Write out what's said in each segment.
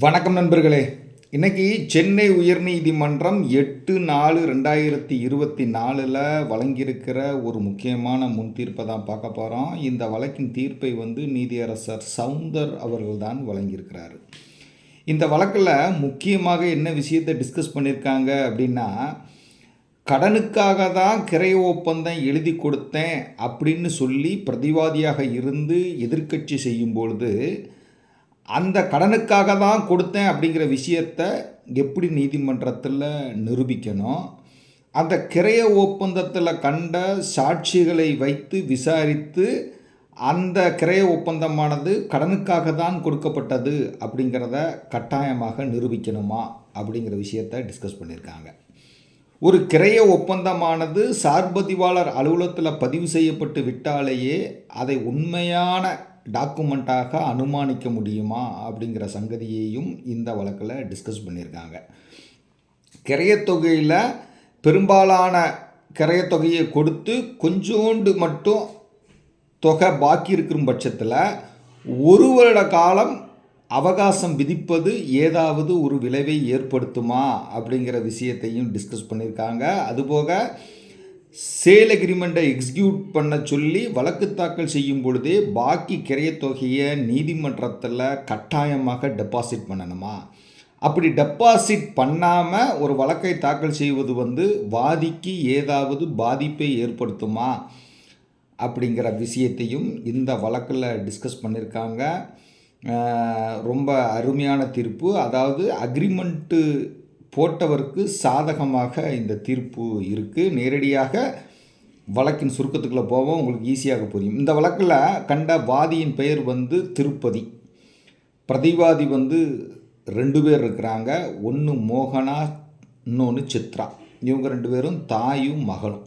வணக்கம் நண்பர்களே. இன்றைக்கி சென்னை உயர்நீதிமன்றம் எட்டு நாலு ரெண்டாயிரத்தி இருபத்தி நாலில் வழங்கியிருக்கிற ஒரு முக்கியமான முன் தீர்ப்பை தான் பார்க்க போகிறோம் இந்த வழக்கின் தீர்ப்பை வந்து நீதியரசர் சவுந்தர் அவர்கள் தான் வழங்கியிருக்கிறாரு. இந்த வழக்கில் முக்கியமாக என்ன விஷயத்தை டிஸ்கஸ் பண்ணியிருக்காங்க அப்படின்னா கடனுக்காக தான் கிரைய ஒப்பந்தம் எழுதி கொடுத்தேன் அப்படின்னு சொல்லி பிரதிவாதியாக இருந்து எதிர்க்கட்சி செய்யும் பொழுது அந்த கடனுக்காக தான் கொடுத்தேன் அப்படிங்கிற விஷயத்தை எப்படி நீதிமன்றத்தில் நிரூபிக்கணும்? அந்த கிரைய ஒப்பந்தத்தில் கண்ட சாட்சிகளை வைத்து விசாரித்து அந்த கிரைய ஒப்பந்தமானது கடனுக்காக தான் கொடுக்கப்பட்டது அப்படிங்கிறத கட்டாயமாக நிரூபிக்கணுமா அப்படிங்கிற விஷயத்தை டிஸ்கஸ் பண்ணியிருக்காங்க. ஒரு கிரைய ஒப்பந்தமானது சார்பதிவாளர் அலுவலகத்தில் பதிவு செய்யப்பட்டு விட்டாலேயே அதை உண்மையான டாக்குமெண்ட்டாக அனுமானிக்க முடியுமா அப்படிங்கிற சங்கதியையும் இந்த வழக்கில் டிஸ்கஸ் பண்ணியிருக்காங்க. கிரையத்தொகையில் பெரும்பாலான கிரையத்தொகையை கொடுத்து கொஞ்சோண்டு மட்டும் தொகை பாக்கி இருக்கும் பட்சத்தில் ஒரு வருட காலம் அவகாசம் விதிப்பது ஏதாவது ஒரு விளைவை ஏற்படுத்துமா அப்படிங்கிற விஷயத்தையும் டிஸ்கஸ் பண்ணியிருக்காங்க. அதுபோக சேல் அக்ரிமெண்ட்டை எக்ஸிக்யூட் பண்ண சொல்லி வழக்கு தாக்கல் செய்யும் பொழுதே பாக்கி கிரையத் தொகையை நீதிமன்றத்தில் கட்டாயமாக டெபாசிட் பண்ணணுமா? அப்படி டெபாசிட் பண்ணாமல் ஒரு வழக்கை தாக்கல் செய்வது வந்து வாதிக்கு ஏதாவது பாதிப்பை ஏற்படுத்துமா? அப்படிங்கிற விஷயத்தையும் இந்த வழக்கில் டிஸ்கஸ் பண்ணியிருக்காங்க ரொம்ப அருமையான தீர்ப்பு. அதாவது அக்ரிமெண்ட்டு போட்டவருக்கு சாதகமாக இந்த தீர்ப்பு இருக்குது நேரடியாக வழக்கின் சுருக்கத்துக்குள்ளே போவோம். உங்களுக்கு ஈஸியாக புரியும். இந்த வழக்கில் கண்ட வாதியின் பெயர் வந்து திருப்பதி. பிரதிவாதி வந்து ரெண்டு பேர் இருக்கிறாங்க. ஒன்று மோகனா இன்னொன்று சித்ரா. இவங்க ரெண்டு பேரும் தாயும் மகளும்.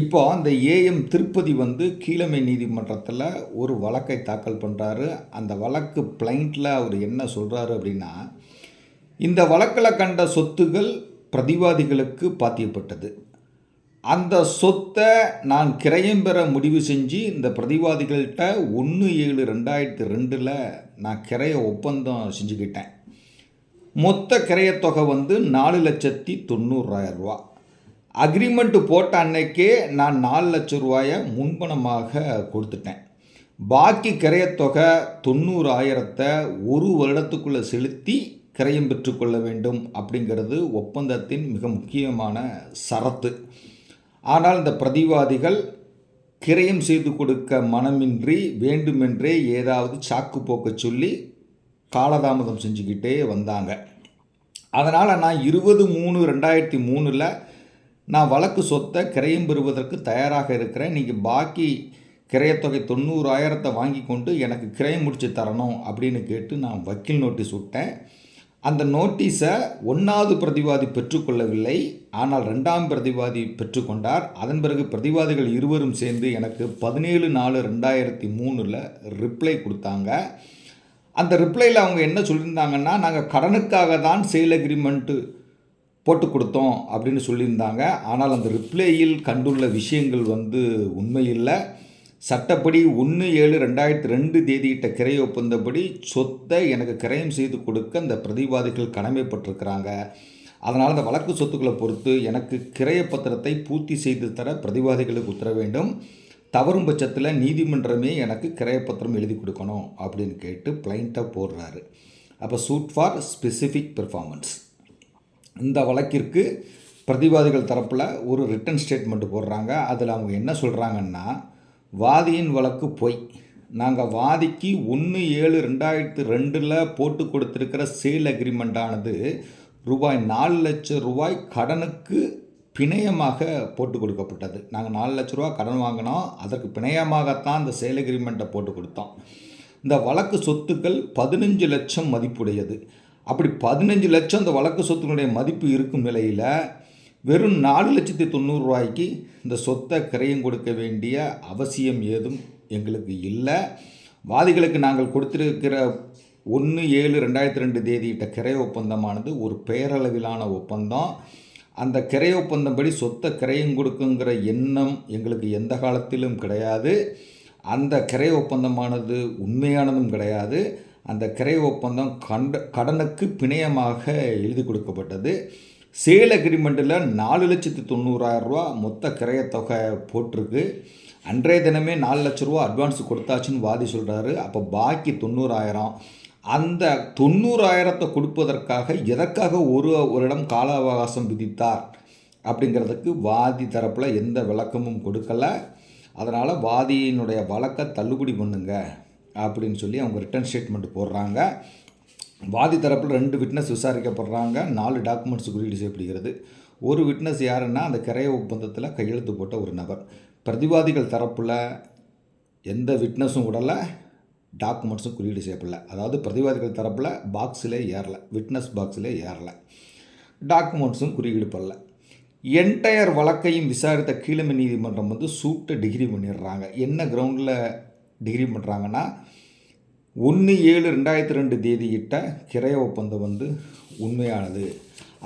இப்போ அந்த ஏஎம் திருப்பதி வந்து கீழமை நீதிமன்றத்தில் ஒரு வழக்கை தாக்கல் பண்ணுறாரு அந்த வழக்கு பிளைண்ட்டில் அவர் என்ன சொல்கிறாரு அப்படின்னா இந்த வழக்கில் கண்ட சொத்துகள் பிரதிவாதிகளுக்கு பாத்தியப்பட்டது. அந்த சொத்தை நான் கிரயம் பெற முடிவு செஞ்சு இந்த பிரதிவாதிகள்கிட்ட ஒன்று ஏழு ரெண்டாயிரத்தி ரெண்டில் நான் கிரைய ஒப்பந்தம் செஞ்சுக்கிட்டேன். மொத்த கிரையத்தொகை வந்து நாலு லட்சத்தி தொண்ணூறாயிரம் ரூபா. அக்ரிமெண்ட்டு போட்ட அன்னைக்கே நான் நாலு லட்ச ரூபாயை முன்பணமாக கொடுத்துட்டேன். பாக்கி கிரையத்தொகை தொண்ணூறாயிரத்தை ஒரு வருடத்துக்குள்ளே செலுத்தி கிரயம் பெற்றுக்கொள்ள வேண்டும் அப்படிங்கிறது ஒப்பந்தத்தின் மிக முக்கியமான சரத்து. ஆனால் இந்த பிரதிவாதிகள் கிரயம் செய்து கொடுக்க மனமின்றி வேண்டுமென்றே ஏதாவது சாக்கு போக்க சொல்லி காலதாமதம் செஞ்சுக்கிட்டே வந்தாங்க. அதனால் நான் இருபது மூணு ரெண்டாயிரத்தி மூணில் நான் வழக்கு சொத்தை கிரயம் பெறுவதற்கு தயாராக இருக்கிறேன். நீங்கள் பாக்கி கிரயத்தொகை தொண்ணூறாயிரத்தை வாங்கி கொண்டு எனக்கு கிரயம் முடிச்சு தரணும் அப்படின்னு கேட்டு நான் வக்கீல் நோட்டீஸ் விட்டேன். அந்த நோட்டீஸை ஒன்றாவது பிரதிவாதி பெற்றுக்கொள்ளவில்லை. ஆனால் ரெண்டாம் பிரதிவாதி பெற்றுக்கொண்டார். அதன் பிறகு பிரதிவாதிகள் இருவரும் சேர்ந்து எனக்கு பதினேழு நாலு ரெண்டாயிரத்தி மூணில் ரிப்ளை கொடுத்தாங்க. அந்த ரிப்ளையில் அவங்க என்ன சொல்லியிருந்தாங்கன்னா நாங்கள் கடனுக்காக தான் சேல் அக்ரிமெண்ட்டு போட்டு கொடுத்தோம் அப்படின்னு சொல்லியிருந்தாங்க. ஆனால் அந்த ரிப்ளேயில் கண்டுள்ள விஷயங்கள் வந்து உண்மையில்லை. சட்டப்படி ஒன்று ஏழு ரெண்டாயிரத்தி ரெண்டு தேதியிட்ட கிரை ஒப்பந்தப்படி சொத்தை எனக்கு கிரயம் செய்து கொடுக்க அந்த பிரதிவாதிகள் கடமைப்பட்டிருக்கிறாங்க. அதனால் அந்த வழக்கு சொத்துக்களை பொறுத்து எனக்கு கிரைய பத்திரத்தை பூர்த்தி செய்து தர பிரதிவாதிகளுக்கு உத்தர வேண்டும். தவறும் பட்சத்தில் நீதிமன்றமே எனக்கு கிரையப்பத்திரம் எழுதி கொடுக்கணும் அப்படின்னு கேட்டு பிளைண்ட்டாக போடுறாரு. அப்போ சூட் ஃபார் ஸ்பெசிஃபிக் பெர்ஃபார்மன்ஸ் இந்த வழக்கிற்கு பிரதிவாதிகள் தரப்பில் ஒரு ரிட்டன் ஸ்டேட்மெண்ட் போடுறாங்க. அதில் அவங்க என்ன சொல்கிறாங்கன்னா வாதியின் வழக்கு பொய். நாங்கள் வாதிக்கு ஒன்று ஏழு ரெண்டாயிரத்து ரெண்டில் போட்டு கொடுத்துருக்கிற சேல் அக்ரிமெண்ட்டானது ரூபாய் நாலு லட்சம் ரூபாய் கடனுக்கு பிணையமாக போட்டு கொடுக்கப்பட்டது. நாங்கள் நாலு லட்ச ரூபா கடன் வாங்கினோம். அதற்கு பிணையமாகத்தான் அந்த சேல் அக்ரிமெண்ட்டை போட்டு கொடுத்தோம். இந்த வழக்கு சொத்துக்கள் பதினஞ்சு லட்சம் மதிப்புடையது. அப்படி பதினஞ்சு லட்சம் இந்த வழக்கு சொத்துக்களுடைய மதிப்பு இருக்கும் நிலையில் வெறும் நாலு லட்சத்தி தொண்ணூறுரூவாய்க்கு இந்த சொத்தை கிரயம் கொடுக்க வேண்டிய அவசியம் ஏதும் எங்களுக்கு இல்லை. வாதிகளுக்கு நாங்கள் கொடுத்திருக்கிற ஒன்று ஏழு ரெண்டாயிரத்தி ரெண்டு தேதியிட்ட கிரை ஒப்பந்தமானது ஒரு பெயரளவிலான ஒப்பந்தம். அந்த கிரை ஒப்பந்தப்படி சொத்தை கிரயம் கொடுக்குங்கிற எண்ணம் எங்களுக்கு எந்த காலத்திலும் கிடையாது. அந்த கிரை ஒப்பந்தமானது உண்மையானதும் கிடையாது. அந்த கிரை ஒப்பந்தம் கண்ட கடனுக்கு பிணையமாக எழுதி கொடுக்கப்பட்டது. சேல் அக்ரிமெண்ட்டில் நாலு லட்சத்து தொண்ணூறாயிரம் ரூபா மொத்த கிரையத்தொகை போட்டிருக்கு. அன்றைய தினமே நாலு லட்ச ரூபா அட்வான்ஸ் கொடுத்தாச்சுன்னு வாதி சொல்கிறாரு அப்போ பாக்கி தொண்ணூறாயிரம். அந்த தொண்ணூறாயிரத்தை கொடுப்பதற்காக எதற்காக ஒரு வருடம் கால அவகாசம் விதித்தார் அப்படிங்கிறதுக்கு வாதி தரப்பில் எந்த விளக்கமும் கொடுக்கல. அதனால் வாதியினுடைய வழக்கை தள்ளுபடி பண்ணுங்க அப்படின்னு சொல்லி அவங்க ரிட்டர்ன் ஸ்டேட்மெண்ட் போடுறாங்க. வாதி தரப்பில் ரெண்டு விட்னஸ் விசாரிக்கப்படுறாங்க. நாலு டாக்குமெண்ட்ஸ் குறியீடு செய்யப்படுகிறது. ஒரு விட்னஸ் யாருன்னா அந்த கிரைய ஒப்பந்தத்தில் கையெழுத்து போட்ட ஒரு நபர். பிரதிவாதிகள் தரப்பில் எந்த விட்னஸும் விடலை டாக்குமெண்ட்ஸும் குறியீடு செய்யப்படல. அதாவது பிரதிவாதிகள் தரப்பில் பாக்ஸிலே ஏறல விட்னஸ் பாக்ஸிலே ஏறலை டாக்குமெண்ட்ஸும் குறியீடு பண்ணல. என்டையர் வழக்கையும் விசாரித்த கீழமை நீதிமன்றம் வந்து சூட்டை டிகிரி பண்ணிடுறாங்க. என்ன கிரவுண்டில் டிகிரி பண்ணுறாங்கன்னா ஒன்று ஏழு ரெண்டாயிரத்தி ரெண்டு தேதியிட்ட கிரைய ஒப்பந்தம் வந்து உண்மையானது.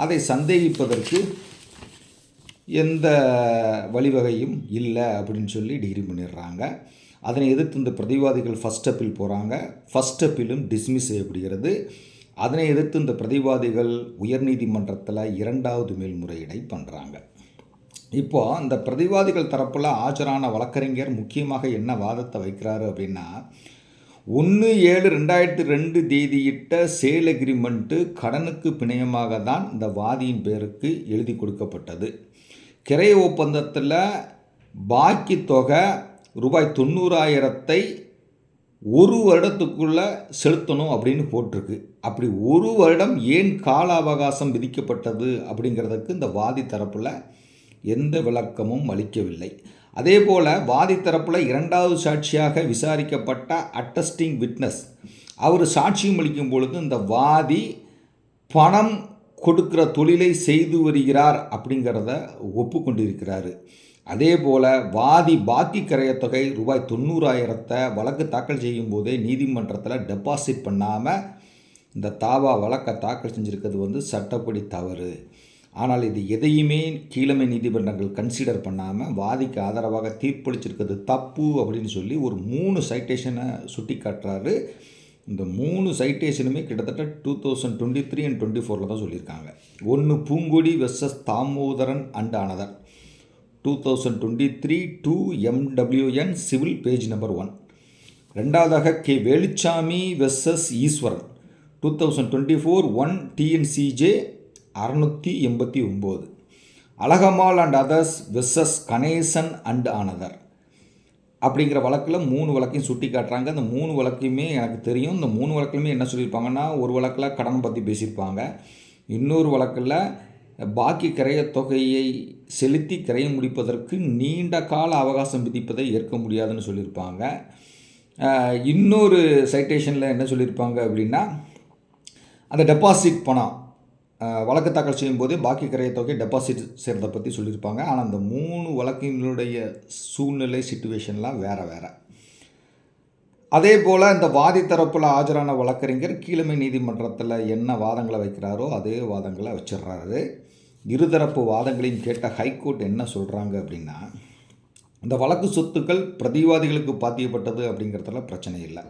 அதை சந்தேகிப்பதற்கு எந்த வழிவகையும் இல்லை அப்படின்னு சொல்லி டிகிரி பண்ணிடுறாங்க. அதனை எதிர்த்து இந்த பிரதிவாதிகள் ஃபஸ்ட் அப்பீல் போகிறாங்க ஃபஸ்ட் அப்பீலும் டிஸ்மிஸ் செய்யப்படுகிறது. அதனை எதிர்த்து இந்த பிரதிவாதிகள் உயர்நீதிமன்றத்தில் இரண்டாவது மேல்முறையீடை பண்ணுறாங்க இப்போ இந்த பிரதிவாதிகள் தரப்பில் ஆஜரான வழக்கறிஞர் முக்கியமாக என்ன வாதத்தை வைக்கிறாரு அப்படின்னா ஒன்று ஏழு ரெண்டாயிரத்தி ரெண்டு தேதியிட்ட சேல் அக்ரிமெண்ட்டு கடனுக்கு பிணையமாக தான் இந்த வாதியின் பேருக்கு எழுதி கொடுக்கப்பட்டது. கிரை ஒப்பந்தத்தில் பாக்கி தொகை ரூபாய் தொண்ணூறாயிரத்தை ஒரு வருடத்துக்குள்ளே செலுத்தணும் அப்படின்னு போட்டிருக்கு. அப்படி ஒரு வருடம் ஏன் கால அவகாசம் விதிக்கப்பட்டது அப்படிங்கிறதுக்கு இந்த வாதி தரப்பில் எந்த விளக்கமும் அளிக்கவில்லை. அதே போல் வாதி தரப்பில் இரண்டாவது சாட்சியாக விசாரிக்கப்பட்ட அட்டஸ்டிங் விட்னஸ் அவர் சாட்சியம் அளிக்கும் பொழுது இந்த வாதி பணம் கொடுக்கிற தொழிலை செய்து வருகிறார் அப்படிங்கிறத ஒப்புக்கொண்டிருக்கிறாரு. அதே போல் வாதி பாக்கி கரையத்தொகை ரூபாய் தொண்ணூறாயிரத்தை வழக்கு தாக்கல் செய்யும் போதே நீதிமன்றத்தில் டெபாசிட் பண்ணாமல் இந்த தாவா வழக்கை தாக்கல் செஞ்சுருக்கிறது வந்து சட்டப்படி தவறு. ஆனால் இது எதையுமே கீழமை நீதிமன்றங்கள் கன்சிடர் பண்ணாமல் வாதிக்கு ஆதரவாக தீர்ப்பளிச்சிருக்கிறது தப்பு அப்படின்னு சொல்லி ஒரு மூணு சைட்டேஷனை சுட்டி காட்டுறாரு இந்த மூணு சைட்டேஷனுமே கிட்டத்தட்ட two thousand twenty three and twenty ஃபோரில் தான் சொல்லியிருக்காங்க. ஒன்று Poongodi versus Damodaran and another two thousand twenty three two MWN civil page number one ரெண்டாவதாக K Veluchamy versus Eswaran. Two thousand twenty four one TNCJ அறநூற்றி எண்பத்தி ஒம்பது. Azhagammal and others versus Ganesan and another அப்படிங்கிற வழக்கில் மூணு வழக்கையும் சுட்டி காட்டுறாங்க. அந்த மூணு வழக்கையுமே எனக்கு தெரியும். இந்த மூணு வழக்குலையுமே என்ன சொல்லியிருப்பாங்கன்னா ஒரு வழக்கில் கடன் பற்றி பேசியிருப்பாங்க. இன்னொரு வழக்கில் பாக்கி கிரைய தொகையை செலுத்தி கிரையம் முடிப்பதற்கு நீண்ட கால அவகாசம் விதிப்பதை ஏற்க முடியாதுன்னு சொல்லியிருப்பாங்க. இன்னொரு சைட்டேஷனில் என்ன சொல்லியிருப்பாங்க அப்படின்னா அந்த டெபாசிட் பணம். வழக்கு தாக்கல் செய்யும் போதே பாக்கி கிரைய தொகை டெபாசிட் செய்கிறத பற்றி சொல்லியிருப்பாங்க. ஆனால் அந்த மூணு வழக்கினுடைய சூழ்நிலை சுச்சுவேஷன்லாம் வேறு வேறு. அதே போல் இந்த வாதி தரப்பில் ஆஜரான வழக்கறிஞர் கீழமை நீதிமன்றத்தில் என்ன வாதங்களை வைக்கிறாரோ அதே வாதங்களை வச்சிடுறாரு. இருதரப்பு வாதங்களையும் கேட்ட ஹைகோர்ட் என்ன சொல்கிறாங்க அப்படின்னா இந்த வழக்கு சொத்துக்கள் பிரதிவாதிகளுக்கு பாத்தியப்பட்டது அப்படிங்கிறதுல பிரச்சனை இல்லை.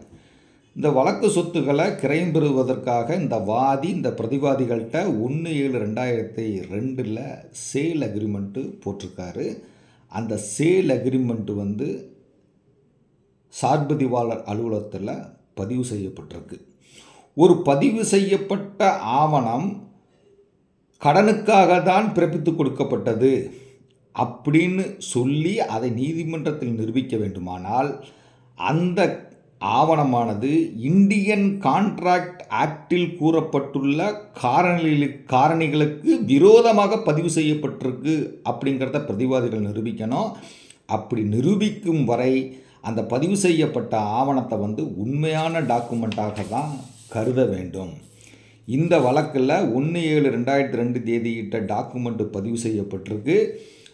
இந்த வழக்கு சொத்துக்களை கிரையம் பெறுவதற்காக இந்த வாதி இந்த பிரதிவாதிகள்கிட்ட ஒன்று ஏழு ரெண்டாயிரத்தி ரெண்டில் சேல் அக்ரிமெண்ட்டு போட்டிருக்காரு. அந்த சேல் அக்ரிமெண்ட்டு வந்து சார்பதிவாளர் அலுவலகத்தில் பதிவு செய்யப்பட்டிருக்கு. ஒரு பதிவு செய்யப்பட்ட ஆவணம் கடனுக்காக தான் பிறப்பித்து கொடுக்கப்பட்டது அப்படின்னு சொல்லி அதை நீதிமன்றத்தில் நிரூபிக்க வேண்டுமானால் அந்த ஆவணமானது இந்தியன் கான்ட்ராக்ட் ஆக்டில் கூறப்பட்டுள்ள காரணிகளு காரணிகளுக்கு விரோதமாக பதிவு செய்யப்பட்டிருக்கு அப்படிங்கிறத பிரதிவாதிகள் நிரூபிக்கணும். அப்படி நிரூபிக்கும் வரை அந்த பதிவு செய்யப்பட்ட ஆவணத்தை வந்து உண்மையான டாக்குமெண்ட்டாக தான் கருத வேண்டும். இந்த வழக்கில் ஒன்று ஏழு ரெண்டாயிரத்தி ரெண்டு தேதியிட்ட டாக்குமெண்ட்டு பதிவு செய்யப்பட்டிருக்கு.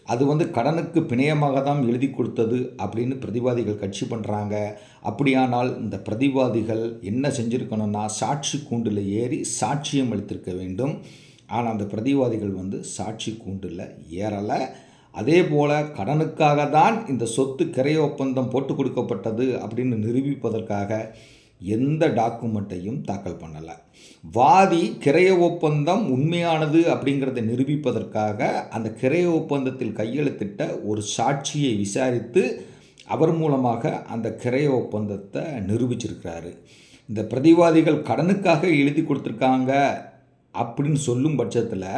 அது வந்து கடனுக்கு பிணையமாக தான் எழுதி கொடுத்தது அப்படின்னு பிரதிவாதிகள் கட்சி பண்ணுறாங்க அப்படியானால் இந்த பிரதிவாதிகள் என்ன செஞ்சுருக்கணும்னா சாட்சி கூண்டில் ஏறி சாட்சியம் அளித்திருக்க வேண்டும். ஆனால் அந்த பிரதிவாதிகள் வந்து சாட்சி கூண்டில் ஏறலை. அதே போல் கடனுக்காக தான் இந்த சொத்து கிரைய ஒப்பந்தம் போட்டு கொடுக்கப்பட்டது அப்படின்னு நிரூபிப்பதற்காக எந்த டாக்குமெண்ட்டையும் தாக்கல் பண்ணலை. வாதி கிரைய ஒப்பந்தம் உண்மையானது அப்படிங்கிறத நிரூபிப்பதற்காக அந்த கிரைய ஒப்பந்தத்தில் கையெழுத்திட்ட ஒரு சாட்சியை விசாரித்து அவர் மூலமாக அந்த கிரைய ஒப்பந்தத்தை நிரூபிச்சிருக்கிறாரு. இந்த பிரதிவாதிகள் கடனுக்காக எழுதி கொடுத்துருக்காங்க அப்படின்னு சொல்லும் பட்சத்தில்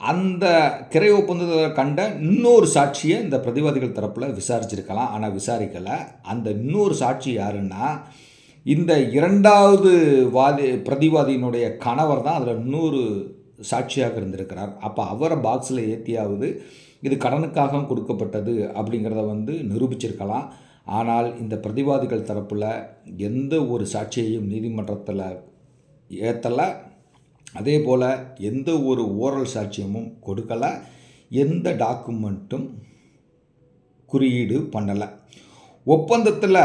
அந்த கிரை ஒப்பந்தத்தை கண்ட இன்னொரு சாட்சியை இந்த பிரதிவாதிகள் தரப்பில் விசாரிச்சிருக்கலாம். ஆனால் விசாரிக்கலை. அந்த இன்னொரு சாட்சி யாருன்னா இந்த இரண்டாவது வாதி பிரதிவாதியினுடைய கணவர் தான் அதில் இன்னொரு சாட்சியாக இருந்திருக்கிறார். அப்போ அவரை பாக்ஸில் ஏற்றியாவது இது கடனுக்காக கொடுக்கப்பட்டது அப்படிங்கிறத வந்து நிரூபிச்சிருக்கலாம். ஆனால் இந்த பிரதிவாதிகள் தரப்பில் எந்த ஒரு சாட்சியையும் நீதிமன்றத்தில் ஏற்றலை அதே போல் எந்த ஒரு ஓரல் சாட்சியமும் கொடுக்கலை. எந்த டாக்குமெண்ட்டும் குறியீடு பண்ணலை. ஒப்பந்தத்தில்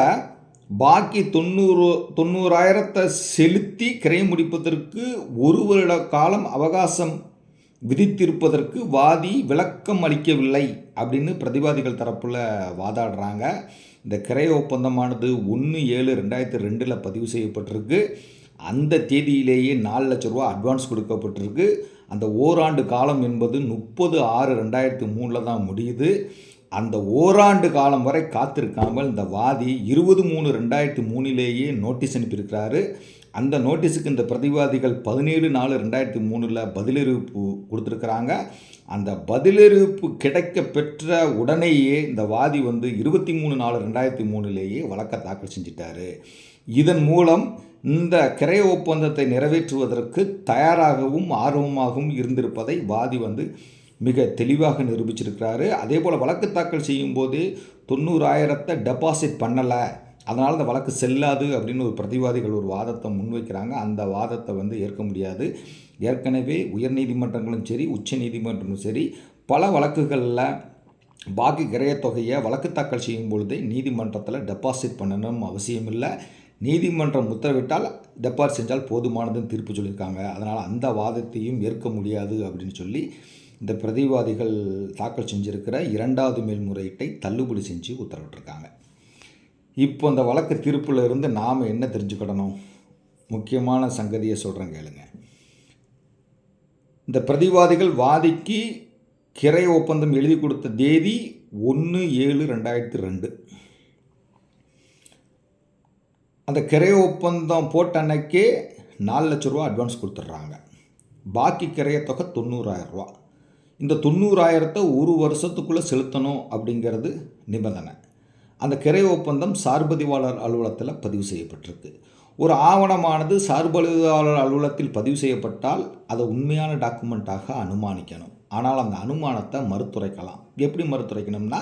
பாக்கி தொண்ணூறு தொண்ணூறாயிரத்தை செலுத்தி கிரையம் முடிப்பதற்கு ஒரு வருட காலம் அவகாசம் விதித்திருப்பதற்கு வாதி விளக்கம் அளிக்கவில்லை அப்படின்னு பிரதிவாதிகள் தரப்பில் வாதாடுறாங்க. இந்த கிரைய ஒப்பந்தமானது ஒன்று ஏழு ரெண்டாயிரத்தி ரெண்டில் பதிவு செய்யப்பட்டிருக்கு. அந்த தேதியிலேயே நாலு லட்ச ரூபா அட்வான்ஸ் கொடுக்கப்பட்டிருக்கு. அந்த ஓராண்டு காலம் என்பது முப்பது ஆறு ரெண்டாயிரத்தி மூணில் தான் முடியுது. அந்த ஓராண்டு காலம் வரை காத்திருக்காமல் இந்த வாதி இருபது மூணு ரெண்டாயிரத்தி மூணிலேயே நோட்டீஸ் அனுப்பியிருக்கிறாரு. அந்த நோட்டீஸுக்கு இந்த பிரதிவாதிகள் பதினேழு நாலு ரெண்டாயிரத்தி மூணில் பதிலறிவிப்பு கொடுத்துருக்குறாங்க. அந்த பதிலறிவிப்பு கிடைக்க பெற்ற உடனேயே இந்த வாதி வந்து இருபத்தி மூணு நாலு ரெண்டாயிரத்தி மூணுலேயே வழக்கை தாக்கல் செஞ்சிட்டாரு. இதன் மூலம் இந்த கிரைய ஒப்பந்தத்தை நிறைவேற்றுவதற்கு தயாராகவும் ஆர்வமாகவும் இருந்திருப்பதை வாதி வந்து மிக தெளிவாக நிரூபிச்சிருக்கிறாரு. அதே போல் வழக்கு தாக்கல் செய்யும்போது தொண்ணூறாயிரத்தை டெபாசிட் பண்ணலை. அதனால் இந்த வழக்கு செல்லாது அப்படின்னு ஒரு பிரதிவாதிகள் ஒரு வாதத்தை முன்வைக்கிறாங்க. அந்த வாதத்தை வந்து ஏற்க முடியாது. ஏற்கனவே உயர்நீதிமன்றங்களும் சரி உச்ச நீதிமன்றமும் சரி பல வழக்குகளில் பாக்கி கிரையத் தொகையை வழக்கு தாக்கல் செய்யும் பொழுதே நீதிமன்றத்தில் டெபாசிட் பண்ணணும் அவசியம் இல்லை நீதிமன்றம் உத்தரவிட்டால் டெபாசிட் செஞ்சால் போதுமானதுன்னு தீர்ப்பு சொல்லியிருக்காங்க. அதனால் அந்த வாதத்தையும் ஏற்க முடியாது அப்படின்னு சொல்லி இந்த பிரதிவாதிகள் தாக்கல் செஞ்சிருக்கிற இரண்டாவது மேல்முறையீட்டை தள்ளுபடி செஞ்சு உத்தரவிட்டிருக்காங்க. இப்போ இந்த வழக்கு தீர்ப்பில் இருந்து நாம் என்ன தெரிஞ்சுக்கிடணும்? முக்கியமான சங்கதியை சொல்கிறேன் கேளுங்க. இந்த பிரதிவாதிகள் வாதிக்கு கிரை ஒப்பந்தம் எழுதி கொடுத்த தேதி ஒன்று ஏழு ரெண்டாயிரத்தி ரெண்டு. அந்த கிரை ஒப்பந்தம் போட்ட அன்னைக்கே நாலு லட்ச ரூபா அட்வான்ஸ் கொடுத்துட்றாங்க. பாக்கி கிரைய தொகை தொண்ணூறாயிரம் ரூபா. இந்த தொண்ணூறாயிரத்தை ஒரு வருஷத்துக்குள்ளே செலுத்தணும் அப்படிங்கிறது நிபந்தனை. அந்த கிரை ஒப்பந்தம் சார்பதிவாளர் அலுவலகத்தில் பதிவு செய்யப்பட்டிருக்கு. ஒரு ஆவணமானது சார்பதிவாளர் அலுவலகத்தில் பதிவு செய்யப்பட்டால் அதை உண்மையான டாக்குமெண்ட்டாக அனுமானிக்கணும். ஆனால் அந்த அனுமானத்தை மறுத்துரைக்கலாம். எப்படி மறுத்துரைக்கணும்னா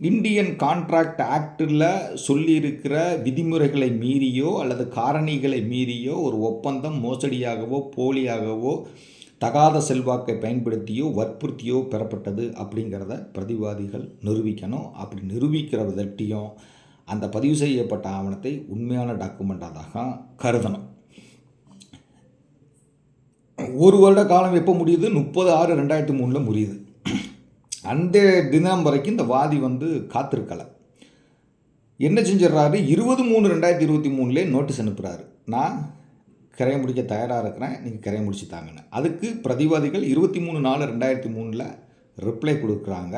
இந்தியன் கான்ட்ராக்ட் ஆக்டில் சொல்லியிருக்கிற விதிமுறைகளை மீறியோ அல்லது காரணிகளை மீறியோ ஒரு ஒப்பந்தம் மோசடியாகவோ போலியாகவோ தகாத செல்வாக்கை பயன்படுத்தியோ வற்புறுத்தியோ பெறப்பட்டது அப்படிங்கிறத பிரதிவாதிகள் நிரூபிக்கணும். அப்படி நிரூபிக்கிற விதட்டியும் அந்த பதிவு செய்யப்பட்ட ஆவணத்தை உண்மையான டாக்குமெண்ட்டாக கருதணும். ஒரு வருட காலம் எப்போ முடியுது? முப்பது ஆறு ரெண்டாயிரத்தி மூணில் முடியுது. அந்த தினம் வரைக்கும் இந்த வாதி வந்து காத்திருக்கலை. என்ன செஞ்சிடுறாரு? இருபது மூணு ரெண்டாயிரத்தி இருபத்தி மூணுலேயே நோட்டீஸ் அனுப்புகிறாரு நான் கிரைய முடிக்க தயாராக இருக்கிறேன் நீங்கள் கிரைய முடிச்சு தாங்கன்னு அதுக்கு பிரதிவாதிகள் இருபத்தி மூணு நாலு ரெண்டாயிரத்தி மூணில் ரிப்ளை கொடுக்குறாங்க.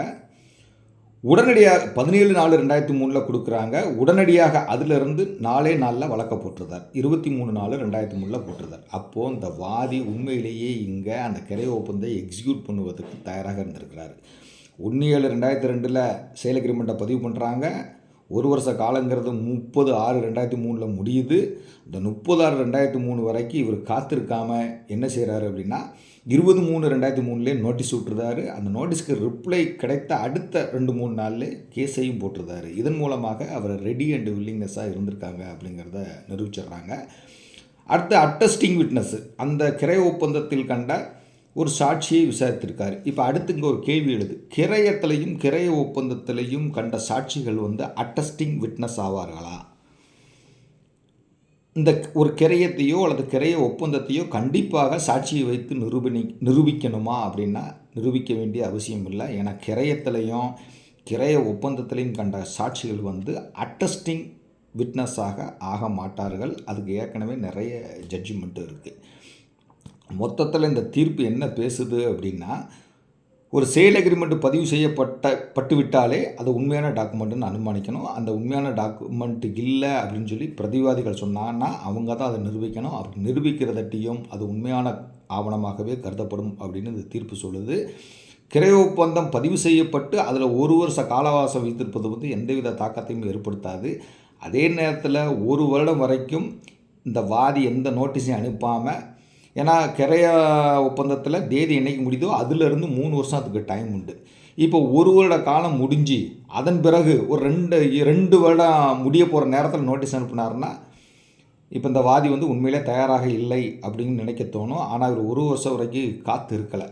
உடனடியாக பதினேழு நாலு ரெண்டாயிரத்தி மூணில் கொடுக்குறாங்க. உடனடியாக அதிலிருந்து நாலே நாளில் வழக்க போட்டிருந்தார். இருபத்தி மூணு நாலு ரெண்டாயிரத்தி மூணில் போட்டிருந்தார். அப்போது இந்த வாதி உண்மையிலேயே இங்கே அந்த கிரைய ஒப்பந்தை எக்ஸிக்யூட் பண்ணுவதற்கு தயாராக இருந்திருக்கிறார். ஒன்று ஏழு ரெண்டாயிரத்தி ரெண்டில் சேல் அக்ரிமெண்ட்டை பதிவு பண்ணுறாங்க ஒரு வருஷ காலங்கிறது முப்பது ஆறு ரெண்டாயிரத்தி மூணில் முடியுது. இந்த முப்பது ஆறு ரெண்டாயிரத்தி மூணு வரைக்கும் இவர் காத்திருக்காமல் என்ன செய்கிறாரு அப்படின்னா இருபது மூணு ரெண்டாயிரத்தி மூணுலேயே நோட்டீஸ் விட்டுருந்தாரு அந்த நோட்டீஸ்க்கு ரிப்ளை கிடைத்த அடுத்த ரெண்டு மூணு நாளில் கேஸையும் போட்டிருந்தாரு. இதன் மூலமாக அவர் ரெடி அண்ட் வில்லிங்னஸாக இருந்திருக்காங்க அப்படிங்கிறத நிரூபிச்சிடுறாங்க. அடுத்து அட்டஸ்டிங் விட்னஸ் அந்த கிரை ஒப்பந்தத்தில் கண்ட ஒரு சாட்சியை விசாரித்திருக்காரு. இப்போ அடுத்து இங்கே ஒரு கேள்வி எழுது. கிரயத்திலையும் கிரைய ஒப்பந்தத்திலையும் கண்ட சாட்சிகள் வந்து அட்டஸ்டிங் விட்னஸ் ஆவார்களா? இந்த ஒரு கிரயத்தையோ அல்லது கிரைய ஒப்பந்தத்தையோ கண்டிப்பாக சாட்சியை வைத்து நிரூபணி நிரூபிக்கணுமா அப்படின்னா நிரூபிக்க வேண்டிய அவசியம் இல்லை. ஏன்னா கிரயத்திலையும் கிரைய ஒப்பந்தத்திலையும் கண்ட சாட்சிகள் வந்து அட்டஸ்டிங் விட்னஸாக ஆக மாட்டார்கள். அதுக்கு ஏற்கனவே நிறைய ஜட்ஜ்மெண்ட்டு இருக்குது மொத்தத்தில் இந்த தீர்ப்பு என்ன பேசுது அப்படின்னா ஒரு சேல் அக்ரிமெண்ட் பதிவு செய்யப்பட்ட பட்டு விட்டாலே அது உண்மையான டாக்குமெண்ட்டுன்னு அனுமானிக்கணும். அந்த உண்மையான டாக்குமெண்ட் இல்லை அப்படின்னு சொல்லி பிரதிவாதிகள் சொன்னாங்கன்னா அவங்க தான் அதை நிரூபிக்கணும். அப்படி நிரூபிக்கிறதட்டியும் அது உண்மையான ஆவணமாகவே கருதப்படும் அப்படின்னு இந்த தீர்ப்பு சொல்லுது. கிரை ஒப்பந்தம் பதிவு செய்யப்பட்டு அதில் ஒரு வருஷ காலவாசம் வைத்திருப்பது வந்து எந்தவித தாக்கத்தையும் ஏற்படுத்தாது. அதே நேரத்தில் ஒரு வருடம் வரைக்கும் இந்த வாதி எந்த நோட்டீஸையும் அனுப்பாமல் ஏன்னா கிரைய ஒப்பந்தத்தில் தேதி என்னைக்கு முடியுதோ அதிலிருந்து மூணு வருஷம் அதுக்கு டைம் உண்டு. இப்போ ஒரு வருட காலம் முடிஞ்சு அதன் பிறகு ஒரு ரெண்டு ரெண்டு வருடம் முடிய போகிற நேரத்தில் நோட்டீஸ் அனுப்புனாருன்னா இப்போ இந்த வாதி வந்து உண்மையிலே தயாராக இல்லை அப்படின்னு நினைக்க தோணும். ஆனால் இவர் ஒரு வருஷம் வரைக்கும் காத்து இருக்கலை.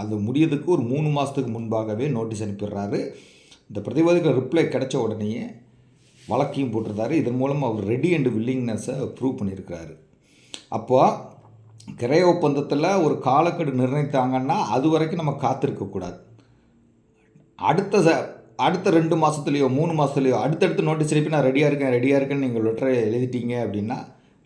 அது முடியறதுக்கு ஒரு மூணு மாதத்துக்கு முன்பாகவே நோட்டீஸ் அனுப்பிடுறாரு. இந்த பிரதிவாதிகள் ரிப்ளை கிடைச்ச உடனேயே வழக்கையும் போட்டிருந்தாரு. இதன் மூலம் அவர் ரெடி அண்ட் வில்லிங்னஸை ப்ரூவ் பண்ணியிருக்கிறாரு. அப்போது கிரைய ஒப்பந்தத்தில் ஒரு காலக்கெடு நிர்ணயித்தாங்கன்னா அது வரைக்கும் நம்ம காத்திருக்கக்கூடாது அடுத்த ச அடுத்த ரெண்டு மாதத்துலேயோ மூணு மாதத்துலையோ அடுத்தடுத்து நோட்டீஸ் அனுப்பி நான் ரெடியாக இருக்கேன் ரெடியாக இருக்கேன்னு நீங்கள் லெட்டரை எழுதிட்டீங்க அப்படின்னா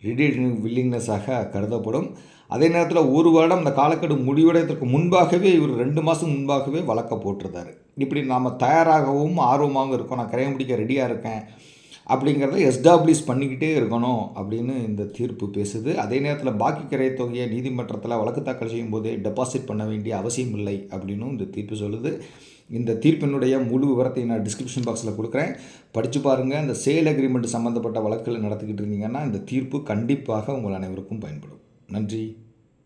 ரெடி வில்லிங்னஸாக கருதப்படும். அதே நேரத்தில் ஒரு வருடம் அந்த காலக்கெடு முடிவடைவதற்கு முன்பாகவே இவர் ரெண்டு மாதம் முன்பாகவே வழக்க போட்டிருந்தார். இப்படி நாம் தயாராகவும் ஆர்வமாகவும் இருக்கோம். நான் கரையை பிடிக்க ரெடியாக இருக்கேன். அப்படிங்கிறத எஸ்டாப்ளிஷ் பண்ணிக்கிட்டே இருக்கணும் அப்படின்னு இந்த தீர்ப்பு பேசுது. அதே நேரத்தில் பாக்கி கிரைய தொகையை நீதிமன்றத்தில் வழக்கு தாக்கல் செய்யும் போதே டெபாசிட் பண்ண வேண்டிய அவசியம் இல்லை அப்படின்னும் இந்த தீர்ப்பு சொல்லுது. இந்த தீர்ப்பினுடைய முழு விவரத்தை நான் டிஸ்கிரிப்ஷன் பாக்ஸில் கொடுக்குறேன். படித்து பாருங்கள் இந்த சேல் அக்ரிமெண்ட் சம்மந்தப்பட்ட வழக்குகள் நடத்திக்கிட்டு இருந்தீங்கன்னா இந்த தீர்ப்பு கண்டிப்பாக உங்கள் அனைவருக்கும் பயன்படும். நன்றி.